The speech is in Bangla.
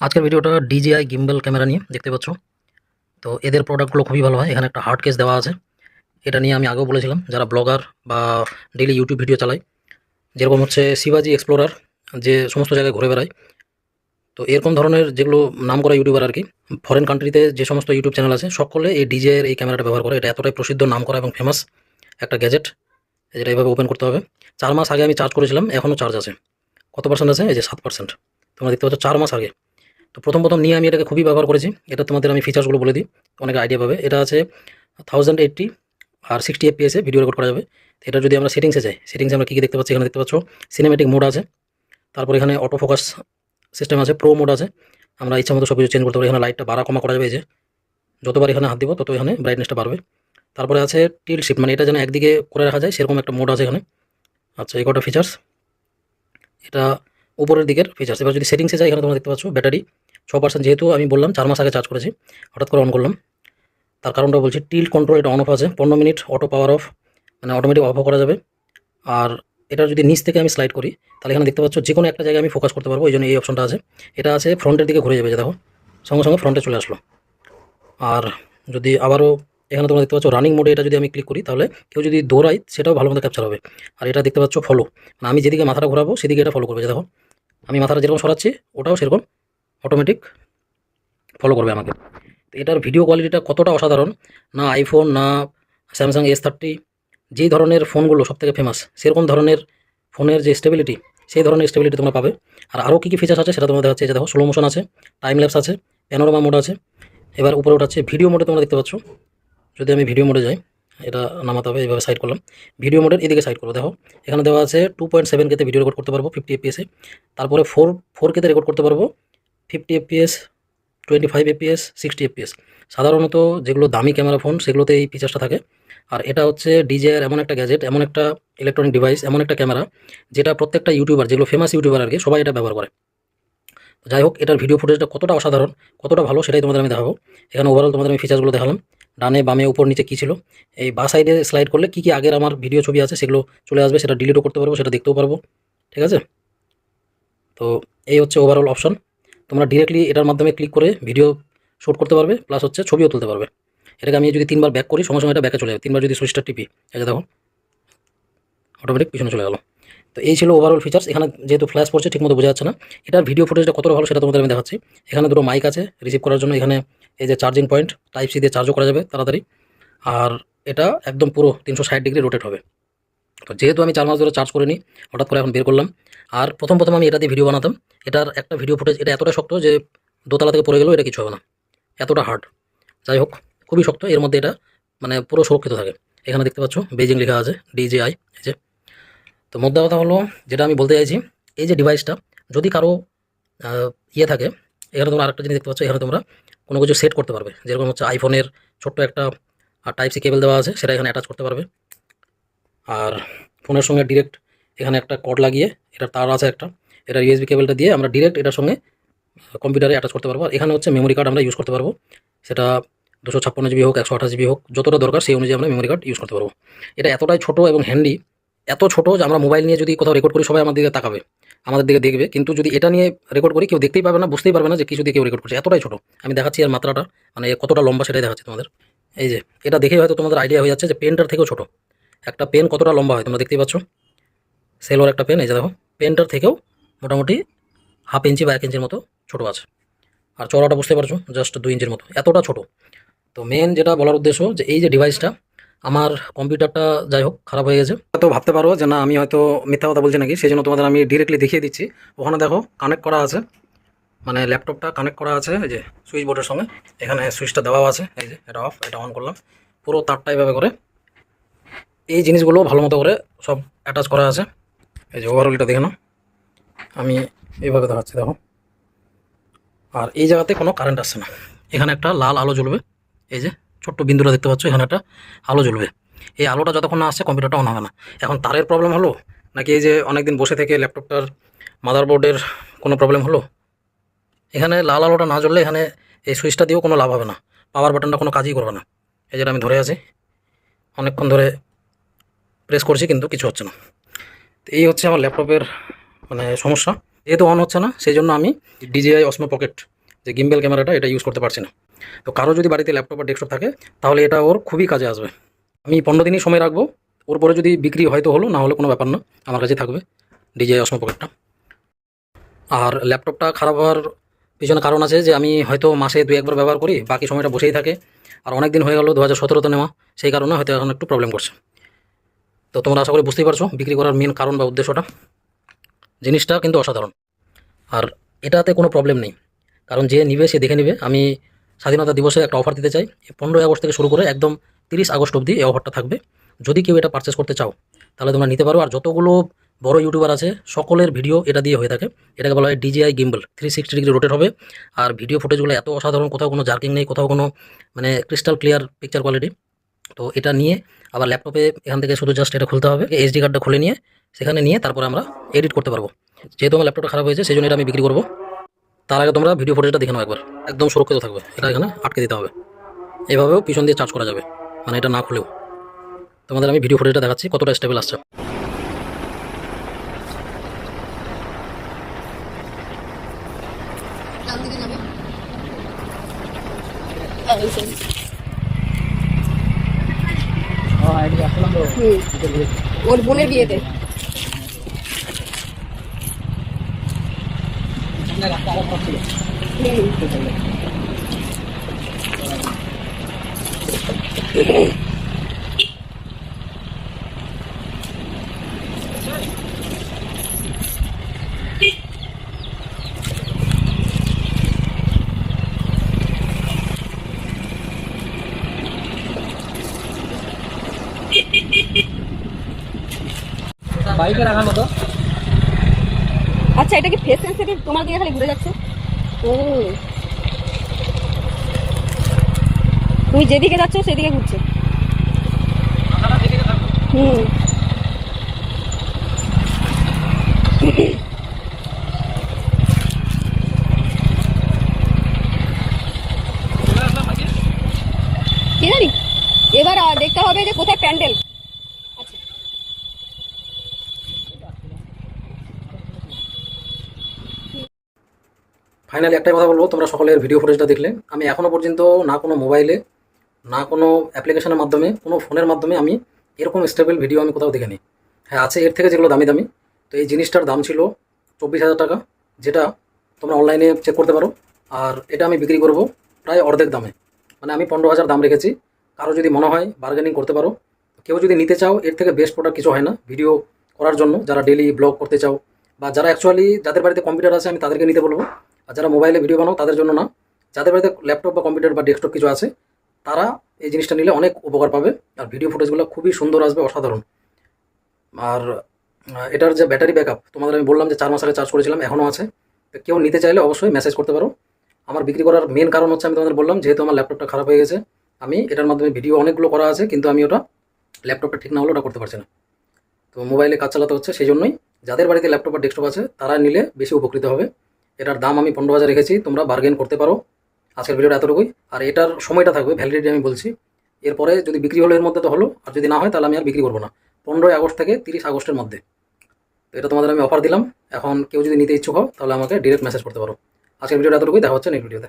আজকের ভিডিওটা ডিজিআই গিম্বল ক্যামেরা নিয়ে, দেখতে পাচ্ছ? তো এদের প্রোডাক্টগুলো খুবই ভালো হয়। এখানে একটা হার্ড কেস দেওয়া আছে। এটা নিয়ে আমি আগেও বলেছিলাম, যারা ব্লগার বা ডেলি ইউটিউব ভিডিও চালায়, যেরকম হচ্ছে শিবাজি এক্সপ্লোরার যে সমস্ত জায়গায় ঘুরে বেড়ায়, তো এরকম ধরনের যেগুলো নাম করা ইউটিউবার আর কি ফরেন কান্ট্রিতে যে সমস্ত ইউটিউব চ্যানেল আছে, সকলে এই ডিজের এই ক্যামেরাটা ব্যবহার করে। এটা এতটাই প্রসিদ্ধ নাম করা এবং ফেমাস একটা গ্যাজেট যেটা এইভাবে ওপেন করতে হবে। চার মাস আগে আমি চার্জ করেছিলাম এখনও চার্জ আছে। কত পার্সেন্ট আছে? এই যে সাত পার্সেন্ট তোমরা দেখতে পাচ্ছ, চার মাস আগে। তো প্রথম প্রথম নিয়ে আমি এটাকে খুবই ব্যবহার করেছি। এটা তোমাদের আমি ফিচার্সগুলো বলে দিই। অনেক আইডিয়া পাবে। এটা আছে থাউজেন্ড এইটটি আর সিক্সটি এফপিএসে ভিডিও রেকর্ড করা যাবে। এটা যদি আমরা সেটিংসে যাই সেটিংসে আমরা কী কী দেখতে পাচ্ছি? এখানে দেখতে পাচ্ছ সিনেমেটিক মোড আছে। তারপর এখানে অটো ফোকাস সিস্টেম আছে প্রো মোড আছে। আমরা ইচ্ছা মতো সব কিছু চেঞ্জ করতে পারি। এখানে লাইটটা বাড়া কমা করা যাবে যে। যতবার এখানে হাত দিব, তত এখানে ব্রাইটনেসটা বাড়বে। তারপরে আছে টিল শিফট মানে এটা যেন একদিকে করে রাখা যায়, সেরকম একটা মোড আছে এখানে। আচ্ছা এই কটা ফিচার্স এটা উপরের দিকের ফিচার্স এবার যদি সেটিংসে যাই, এখানে তোমরা দেখতে পাচ্ছ ব্যাটারি ছ পার্সেন্ট যেহেতু আমি বললাম, চার মাস আগে চার্জ করেছি, হঠাৎ করে অন করলাম। তার কারণটা বলছি টিল কন্ট্রোল এটা অন অফ আছে, পনেরো মিনিট অটো পাওয়ার অফ মানে অটোমেটিক অফ করা যাবে। আর এটা যদি নিচ থেকে আমি স্লাইড করি, তাহলে এখানে দেখতে পাচ্ছ যে কোনো একটা জায়গায় আমি ফোকাস করতে পারব ওই জন্য এই অপশনটা আছে। এটা আছে ফ্রন্টের দিকে ঘুরে যাবে যে দেখো। সঙ্গে সঙ্গে ফ্রন্টে চলে আসলো। আর যদি আবারও এখানে তোমরা দেখতে পাচ্ছ রানিং মোডে এটা যদি আমি ক্লিক করি, তাহলে কেউ যদি দৌড়াই সেটাও ভালো মতো ক্যাপচার হবে। আর এটা দেখতে পাচ্ছ ফলো মানে আমি যেদিকে মাথাটা ঘোরাবো, সেদিকে এটা ফলো করবে, যে দেখো। আমি মাথাটা যেরকম সরাচ্ছি, ওটাও সেরকম। অটোমেটিক ফলো করবে আমাকে। তো এটার ভিডিও কোয়ালিটিটা কতটা অসাধারণ? না আইফোন না স্যামসাং এস থার্টি যেই ধরনের ফোনগুলো সবথেকে ফেমাস সেরকম ধরনের ফোনের যে স্টেবিলিটি সেই ধরনের স্টেবিলিটি তোমরা পাবে। আর আরও কী কী ফিচার্স আছে সেটা তোমরা দেখাচ্ছে যে দেখো স্লো মোশন আছে টাইম ল্যাপস আছে প্যানোরামা মোড আছে। এবার উপরে ওঠাচ্ছে ভিডিও মোডে তোমরা দেখতে পাচ্ছ। যদি আমি ভিডিও মোডে যাই, এটা নামাতে হবে, এইভাবে সাইড করলাম। ভিডিও মোডের এদিকে সাইড করব, দেখো, এখানে দেওয়া আছে টু পয়েন্ট সেভেন কেতে ভিডিও রেকর্ড করতে পারব ফিফটি এপিএসে তারপরে ফোর ফোর কেতে রেকর্ড করতে পারব fifty FPS twenty five FPS sixty FPS সাধারণত যেগুলো দামি ক্যামেরা ফোন সেগুলোতে এই ফিচার্সটা থাকে। আর এটা হচ্ছে ডিজের এমন একটা গ্যাজেট এমন একটা ইলেকট্রনিক ডিভাইস এমন একটা ক্যামেরা, যেটা প্রত্যেকটা ইউটিউবার যেগুলো ফেমাস ইউটিউবার আর কি সবাই এটা ব্যবহার করে। যাই হোক, এটার ভিডিও ফুটেজটা কতটা অসাধারণ, কতটা ভালো সেটাই তোমাদের আমি দেখাবো। এখানে ওভারঅল তোমাদের আমি ফিচার্সগুলো দেখালাম। ডানে, বামে, উপর, নিচে কী ছিল, এই বা সাইডে স্লাইড করলে কী কী আগের আমার ভিডিও ছবি আছে সেগুলো চলে আসবে, সেটা ডিলিটও করতে পারব, সেটা দেখতেও পারব, ঠিক আছে? তো এই হচ্ছে ওভারঅল অপশন তোমরা ডিরেক্টলি এটার মাধ্যমে ক্লিক করে ভিডিও শ্যুট করতে পারবে প্লাস হচ্ছে ছবিও তুলতে পারবে। এটাকে আমি যদি তিনবার ব্যাক করি সঙ্গে সঙ্গে এটা ব্যাকে চলে যাবে। তিনবার যদি সুইচটা টিপি যে দেখো অটোমেটিক পিছনে চলে গেলো। তো এই ছিল ওভারঅল ফিচার্স এখানে যেহেতু ফ্ল্যাশ পড়ছে, ঠিকমতো বোঝা যাচ্ছে না। এটার ভিডিও ফুটেজটা কতটা ভালো সেটা তোমাদের আমি দেখাচ্ছি। এখানে দুটো মাইক আছে রিসিভ করার জন্য এখানে এই যে চার্জিং পয়েন্ট টাইপ সি দিয়ে চার্জও করা যাবে তাড়াতাড়ি। আর এটা একদম পুরো তিনশো ষাট ডিগ্রি রোটেট হবে। তো যেহেতু আমি চার মাস ধরে চার্জ করিনি, হঠাৎ করে এখন বের করলাম। আর প্রথম প্রথম আমি এটা দিয়ে ভিডিও বানাতাম। এটার একটা ভিডিও ফুটেজ এটা এতটা শক্ত যে দোতলা থেকে পড়ে গেলেও এটা কিছু হবে না। এতটা হার্ড যাই হোক, খুবই শক্ত, এর মধ্যে এটা মানে পুরো সুরক্ষিত থাকে। এখানে দেখতে পাচ্ছ বেজিং লেখা আছে ডিজেআই এই যে। তো মোদ্দা কথা হলো, যেটা আমি বলতে চাইছি, এই যে ডিভাইসটা যদি কারও ইয়ে থাকে, এখানে তোমরা আরেকটা জিনিস দেখতে পাচ্ছ, এখানে তোমরা কোনো কিছু সেট করতে পারবে। যেরকম হচ্ছে আইফোনের ছোট্ট একটা টাইপ সি কেবল দেওয়া আছে, সেটা এখানে অ্যাটাচ করতে পারবে। আর ফোনের সঙ্গে ডিরেক্ট এখানে একটা কর্ড লাগিয়ে এটার তার আছে একটা, এটা ইউএসবি কেবলটা দিয়ে আমরা ডিরেক্ট এটার সঙ্গে কম্পিউটারে অ্যাটাচ করতে পারব। এখানে হচ্ছে মেমোরি কার্ড আমরা ইউজ করতে পারব। সেটা দুশো ছাপ্পান্ন জিবি হোক, একশো আঠাশ জিবি হোক, যতটা দরকার সেই অনুযায়ী আমরা মেমোরি কার্ড ইউজ করতে পারব। এটা এতটাই ছোট এবং হ্যান্ডি এত ছোট যে আমরা মোবাইল নিয়ে যদি কোথাও রেকর্ড করি, সবাই আমাদের দিকে তাকাবে, আমাদের দিকে দেখবে। কিন্তু যদি এটা নিয়ে রেকর্ড করি, কেউ দেখতেই পাবে না, বুঝতেই পারবে না যে কিছু দিয়ে কেউ রেকর্ড করছে। এতটাই ছোট। আমি দেখাচ্ছি এর মাত্রাটা মানে কতটা লম্বা সেটাই দেখাচ্ছি তোমাদের। এই যে, এটা দেখেই হয়তো তোমাদের আইডিয়া হয়ে যাচ্ছে যে পেনটার থেকেও ছোট। একটা পেন কতটা লম্বা হয় তোমরা দেখতেই পাচ্ছ? সেলোর একটা পেন এই যে দেখো পেনটার থেকেও মোটামুটি হাফ ইঞ্চি বা এক ইঞ্চির মতো ছোট আছে। আর চড়াটা বুঝতে পারছ? জাস্ট দুই ইঞ্চির মতো। এতটা ছোট। তো মেন যেটা বলার উদ্দেশ্য যে এই যে ডিভাইসটা আমার কম্পিউটারটা যাই হোক, খারাপ হয়ে গেছে। হয়তো ভাবতে পারো যে না, আমি হয়তো মিথ্যা কথা বলছি নাকি সেই জন্য তোমাদের আমি ডিরেক্টলি দেখিয়ে দিচ্ছি। ওখানে দেখো কানেক্ট করা আছে। মানে ল্যাপটপটা কানেক্ট করা আছে, এই যে সুইচ বোর্ডের সঙ্গে। এখানে সুইচটা দেওয়াও আছে। এই যে, এটা অফ এটা অন করলাম। পুরো তারটা এইভাবে করে এই জিনিসগুলো ভালো মতো করে সব অ্যাটাচ করা আছে। এই যে ওভারঅলটা দেখে নাও। আমি এইভাবে দেখাচ্ছি, দেখো। আর এই জায়গাতে কোনো কারেন্ট আসছে না। এখানে একটা লাল আলো জ্বলবে। এই যে ছোট্ট বিন্দুটা দেখতে পাচ্ছ, এখানে একটা আলো জ্বলবে। এই আলোটা যতক্ষণ না আসছে কম্পিউটারটা অন হবে না। এখন তারের প্রবলেম হলো? নাকি এই যে অনেকদিন বসে থেকে ল্যাপটপটার মাদারবোর্ডের কোনো প্রবলেম হলো? এখানে লাল আলোটা না জ্বললে এখানে এই সুইচটা দিয়েও কোনো লাভ হবে না। পাওয়ার বাটনটা কোনো কাজই করবে না। এই যেটা আমি ধরে আছি, অনেকক্ষণ ধরে প্রেস করছি, কিন্তু কিছু হচ্ছে না। তো এই হচ্ছে আমার ল্যাপটপের মানে সমস্যা। যেহেতু অন হচ্ছে না সেই জন্য আমি ডিজিআই অসমো পকেট যে গিম্বেল ক্যামেরাটা এটা ইউজ করতে পারছি না। তো কারও যদি বাড়িতে ল্যাপটপ বা ডেস্কটপ থাকে, তাহলে এটা ওর খুবই কাজে আসবে। আমি পনেরো দিনই সময় রাখব। ওর পরে যদি বিক্রি হয়তো হলো, না হলে কোনো ব্যাপার না, আমার কাছে থাকবে ডিজিআই অসমো পকেটটা আর ল্যাপটপটা খারাপ হওয়ার পিছনে কারণ আছে যে, আমি হয়তো মাসে দু একবার ব্যবহার করি, বাকি সময়টা বসেই থাকে। আর অনেক দিন হয়ে গেল, দু হাজার সতেরোতে নেওয়া, সেই কারণে হয়তো এখন একটু প্রবলেম করছে। তো তোমরা আশা করি বুঝতেই পারছ বিক্রি করার মেন কারণ বা উদ্দেশ্যটা। জিনিসটা কিন্তু অসাধারণ। আর এটাতে কোনো প্রবলেম নেই। কারণ যে নিবে, সে দেখে নিবে। আমি স্বাধীনতা দিবসে একটা অফার দিতে চাই। পনেরোই আগস্ট থেকে শুরু করে একদম তিরিশ আগস্ট অবধি এই অফারটা থাকবে। যদি কেউ এটা পারচেস করতে চাও, তাহলে তোমরা নিতে পারো। আর যতগুলো বড় ইউটিউবার আছে, সকলের ভিডিও এটা দিয়ে হয়ে থাকে। এটাকে বলা হয় DJI gimbal three sixty degree rotate হবে। আর ভিডিও ফুটেজগুলো এত অসাধারণ, কোথাও কোনো জার্কিং নেই, কোথাও কোনো মানে ক্রিস্টাল ক্লিয়ার পিকচার কোয়ালিটি তো এটা নিয়ে আবার ল্যাপটপে এখান থেকে শুধু জাস্ট এটা খুলতে হবে। এইচডি কার্ডটা খুলে নিয়ে সেখানে নিয়ে তারপরে আমরা এডিট করতে পারব। যেহেতু আমার ল্যাপটপটা খারাপ হয়েছে সেই জন্য এটা আমি বিক্রি করব। তার আগে তোমরা ভিডিও ফুটেজটা দেখে নাও একবার। একদম সুরক্ষিত থাকবে। এটা এখানে আটকে দিতে হবে। এভাবেও পিছন দিয়ে চার্জ করা যাবে। মানে এটা না খুলেও। তোমাদের আমি ভিডিও ফুটেজটা দেখাচ্ছি, কতটা স্টেবল আসছে ডান দিকে যাবে হুম। ওর বোনের বিয়েতে হুম। বাইকে রাখার মতো। আচ্ছা এটা কি ফেস সেন্সিটিভ তোমার দিকে খালি ঘুরে যাচ্ছে? ও। তুমি যেদিকে যাচ্ছ সেদিকে ঘুরছে। হুম। কি জানি? এবার দেখতে হবে যে কোথায় প্যান্ডেল। ফাইনালি একটাই কথা বলব, তোমরা সকলের ভিডিও ফুটেজটা দেখলে। আমি এখনও পর্যন্ত না কোনো মোবাইলে না কোনো অ্যাপ্লিকেশনের মাধ্যমে, কোনো ফোনের মাধ্যমে আমি এরকম স্টেবল ভিডিও আমি কোথাও দেখিনি। হ্যাঁ আছে এর থেকে যেগুলো দামি দামি তো এই জিনিসটার দাম ছিল চব্বিশ হাজার টাকা, যেটা তোমরা অনলাইনে চেক করতে পারো। আর এটা আমি বিক্রি করব প্রায় অর্ধেক দামে। মানে আমি পনেরো হাজার দাম রেখেছি। কারও যদি মনে হয় বার্গেনিং করতে পারো। কেউ যদি নিতে চাও, এর থেকে বেস্ট প্রোডাক্ট কিছু হয় না ভিডিও করার জন্য। যারা ডেলি ব্লগ করতে চাও, বা যারা অ্যাকচুয়ালি যাদের বাড়িতে কম্পিউটার আছে, আমি তাদেরকে নিতে বলব। আর যারা মোবাইলে ভিডিও বানাও, তাদের জন্য না, যাদের বাড়িতে ল্যাপটপ বা কম্পিউটার বা ডেস্কটপ কিছু আছে, তারা এই জিনিসটা নিলে অনেক উপকার পাবে। আর ভিডিও ফুটেজগুলো খুবই সুন্দর আসবে, অসাধারণ। আর এটার যে ব্যাটারি ব্যাকআপ, তোমাদের আমি বললাম যে চার মাস আগে চার্জ করেছিলাম, এখনও আছে। তো কেউ নিতে চাইলে অবশ্যই মেসেজ করতে পারো। আমার বিক্রি করার মেন কারণ হচ্ছে আমি তোমাদের বললাম, যেহেতু আমার ল্যাপটপটা খারাপ হয়ে গেছে, আমি এটার মাধ্যমে ভিডিও অনেকগুলো করা আছে, কিন্তু আমি ওটা ল্যাপটপটা ঠিক না হলে ওটা করতে পারছি না। তো মোবাইলে কাজ চালাতে হচ্ছে, সেই জন্যই যাদের বাড়িতে ল্যাপটপ বা ডেস্কটপ আছে, তারা নিলে বেশি উপকৃত হবে। এটার দাম আমি পনেরো হাজার রেখেছি, তোমরা বার্গেন করতে পারো। আজকের ভিডিওটা এতটুকুই। আর এটার সময়টা থাকবে ভ্যালিডিটি আমি বলছি। এরপরে যদি বিক্রি হলো এর মধ্যে তো হলো, আর যদি না হয় তাহলে আমি আর বিক্রি করব না। পনেরোই আগস্ট থেকে তিরিশ আগস্টের মধ্যে। তো এটা তোমাদের আমি অফার দিলাম। এখন কেউ যদি নিতে ইচ্ছুক হও, তাহলে আমাকে ডিরেক্ট মেসেজ করতে পারো। আজকের ভিডিওটা এতটুকুই, দেখা হচ্ছে নেক্সট ভিডিওতে